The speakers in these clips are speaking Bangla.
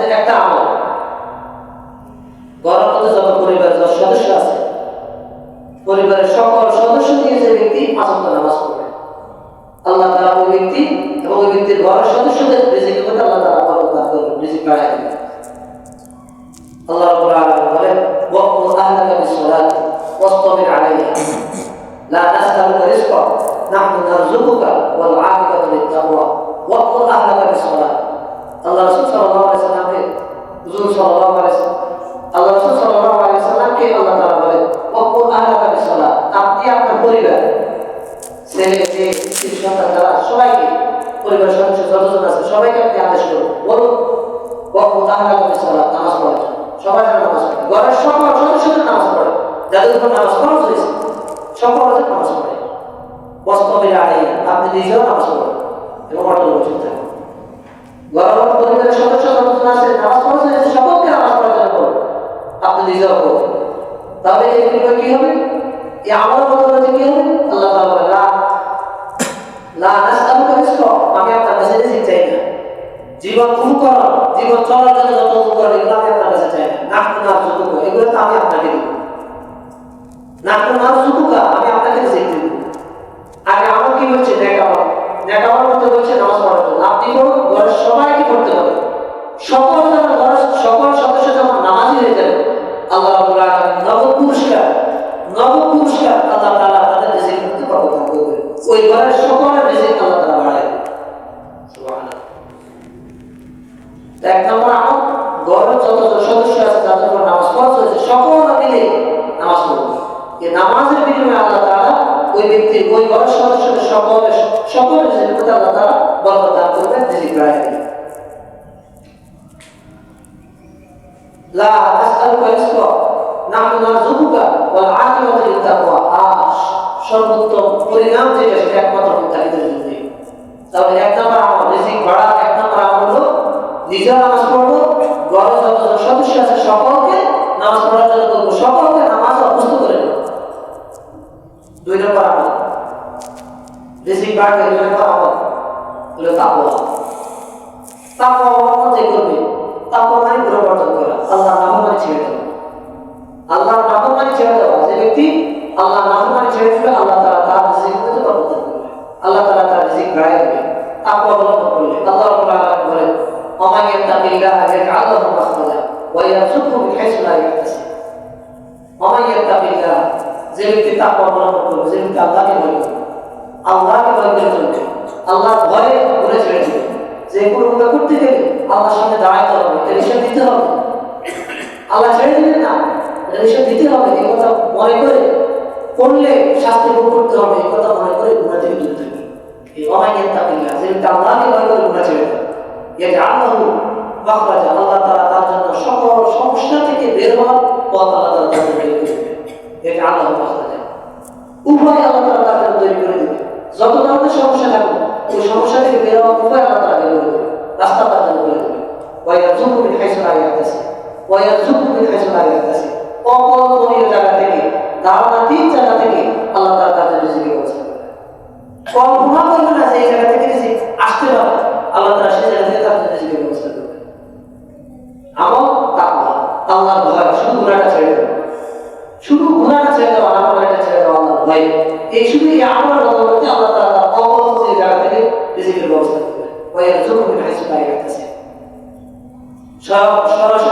একটা আমল। সদস্য আছে পরিবারের আল্লাহ তারা ওই সাল্লামকে হুজুর সাল্লাল্লাহু আলাইহি সাল্লাম আল্লাহ রাসূল সাল্লাল্লাহু আলাইহি সাল্লামকে আল্লাহ তাআলা বলেন ওয়াকুল আহলাকা বিসসালাত আপনি আপনার পরিবার ছেলে মেয়ে স্ত্রী সন্তান সবাইকে সদস্য সবাইকে আপনি আদেশ করুন। বলুন বিসসালাত নামাজ পড়ার সবাই যেন নামাজ পড়ে ঘরের সকল সদস্যদের নামাজ পড়ে যাদের উপর নামাজ হয়েছে সকলের নামাজ পড়ে বস্তবের আপনি নিজেও নামাজ পড়েন এবং ঘরের পরিবারের সদস্য আছে, নামাজ ফরজ হয়েছে সকলকে নামাজ পড়ার জন্য বলুন। আপনি নিজেও পড়ুন তাহলে এই কি হবে? এই আমার বদলে কি হবে? আল্লাহ বলে লা আমি আপনার কাছে রিজিক চাই না। জীবন উপকরণ জীবন চলার জন্য যত উপকরণ এগুলো আমি আপনার কাছে চাই না। নাক নাক এগুলো তো আমি আপনাকে দিব। নাক জুতুকা আমি আপনাকে রিজিক দিব। আগে আমার কি বলছে? নেকামত নেকামত করতে বলছে নামাজ পড়ার জন্য। আপনি করুন ঘরের সবাইকে করতে হবে সকল যেন ঘরের সকল সদস্য যেমন নামাজি হয়ে যাবে, আল্লাহ নব পুরস্কার নব পুরস্কার আল্লাহ তাআলা তাদের রিজিক করতে বরকত করবে ওই ঘরের সকলের রিজিক আল্লাহ তাআলা বাড়ায় দেবে সুবহানাল্লাহ এক নম্বর আমল ঘরের যত সদস্য আছে তাদের উপর নামাজ ফরজ হয়েছে সকল মিলে নামাজ পড়বে এই নামাজের বিনিময়ে আল্লাহ তাআলা ওই ব্যক্তির ওই ঘরের সদস্যদের সকলের সকলের জীবনে আল্লাহ তাআলা বরকত দান করবে রিজিক বাড়ায় দেবে লা নাসআলুকা রিজকা নাহনু নারযুকুকা ওয়াল আকিবাতু লিত-তাকওয়া আর সর্বোত্তম। পরিণাম যেটা সেটা একমাত্র মুত্তাকিদের জন্য তাহলে এক নম্বর আমল রিজিক বাড়া এক নম্বর আমল হলো নিজের নামাজ পড়ব ঘরে যতজন সদস্য আছে সকলকে নামাজ পড়ার জন্য বলব, সকলকে নামাজ অভ্যস্ত করে দেবো দুই নম্বর আমল। রিজিক বাড়বে দুই নম্বর আমল হলো তাকওয়া। তাকওয়া অবলম্বন যে করবে, তাকওয়া মানে পরিবর্তন করা। আল্লাহ নাফরমানি ছেড়ে দেওয়া। আল্লাহ নাফরমানি ছেড়ে দেওয়া। যে ব্যক্তি আল্লাহ নাফরমানি ছেড়ে দিবে আল্লাহ তাআলা তার রিজিক মধ্যে বরকত করবে আল্লাহ তাআলা তার রিজিক বাড়ায় দেবে তাকওয়া অবলম্বন করলে আল্লাহ রাব্বুল আলামিন বলেন ومن يتق الله يجعل له مخرجا ويرزقه من حيث لا يحتسب ومن يتق الله যে ব্যক্তি তাকওয়া অবলম্বন করবে যে ব্যক্তি আল্লাহকে ভয় করবে আল্লাহকে ভয় করে চলবে আল্লাহর ভয়ে ঘুরে ছেড়ে দিবে যে কোনো গুণা করতে গেলে আল্লাহর সামনে দাঁড়াইতে হবে রেশন দিতে হবে আল্লাহ ছেড়ে দিবেন না রেশন দিতে হবে এই কথা মনে করে করলে শাস্তি ভোগ করতে হবে, এই কথা মনে করে গুণা থেকে দূরে থাকি এই অমাইয়ের তাকিল্লা যে আল্লাহকে ভয় করে গুণা ছেড়ে দেবে এতে আল্লাহ মাখরাজা আল্লাহ তাআলা তার জন্য সকল সমস্যা থেকে বের হওয়ার পথ আল্লাহ তাআলা তাকে বের করে দেবে এতে আল্লাহ মাখরাজা। উভয় আল্লাহ তাআলা তাকে তৈরি করে দেবে যত ধরনের সমস্যা থাকুক, ওই সমস্যা থেকে বের হওয়ার উভয় আল্লাহ তাআলা বের করে দেবে রাস্তা তার জন্য করে দেবে ওয়াইয়ারযুকু মিন হাইসু লা ইয়াহতাসিব ওয়াইয়ারযুকু মিন হাইসু লা ইয়াহতাসিব অকল্পনীয় জায়গা থেকে ধারণাতীত জায়গা থেকে আল্লাহ রিজিকের ব্যবস্থা কল্পনা করবে না জায়গা থেকে আসতে পারে। আল্লাহ তাআলা সেই জায়গা থেকে করবে আমল আল্লাহর ভয়, শুধু গুনাহটা ছেড়ে দেবে শুধু ছেড়ে দেওয়া ছেড়ে দেওয়া আল্লাহর ভয়। এই শুধু এই আল্লাহ অকল্পনীয় জায়গা থেকে ব্যবস্থা করবে সরাসরি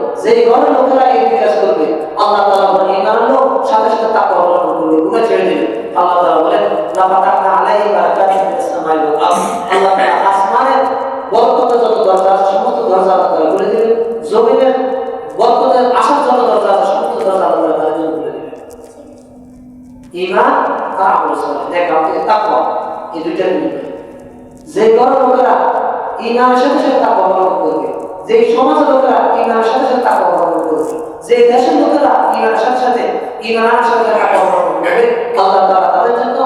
যে ঘরের লোকেরা এই কাজ করবে, আল্লাহ তাআলা বলেন ঈমান আনলো সাথে সাথে তাকওয়া অবলম্বন করবে গুনাহ ছেড়ে দেবে। আল্লাহ তাআলা বলেন লা ফাতাহনা আলাইহি বারাকাতিন মিনাস সামাই আল্লাহ আসমানের বরকতের যত দরজা আছে, সমস্ত দরজা আল্লাহ তাআলা খুলে দিবেন। জমিনের বরকতের আসার যত দরজা আছে, সমস্ত দরজা আল্লাহ তাআলা খুলে দিবেন। ঈমান আর আমল নেক আমল তাকওয়া, এই বিনিময়ে যে ঘরের লোকেরা ইমানের সাথে সাথে তাকে অবলম্বন করবে যে সমাজের লোকেরা ইমানের সাথে সাথে তাকে অবলম্বন করবে, যে দেশের লোকেরা ইমানের সাথে সাথে ইমানের সাথে তাকে অবলম্বন করবে, আল্লাহ তাআলা তাদের জন্য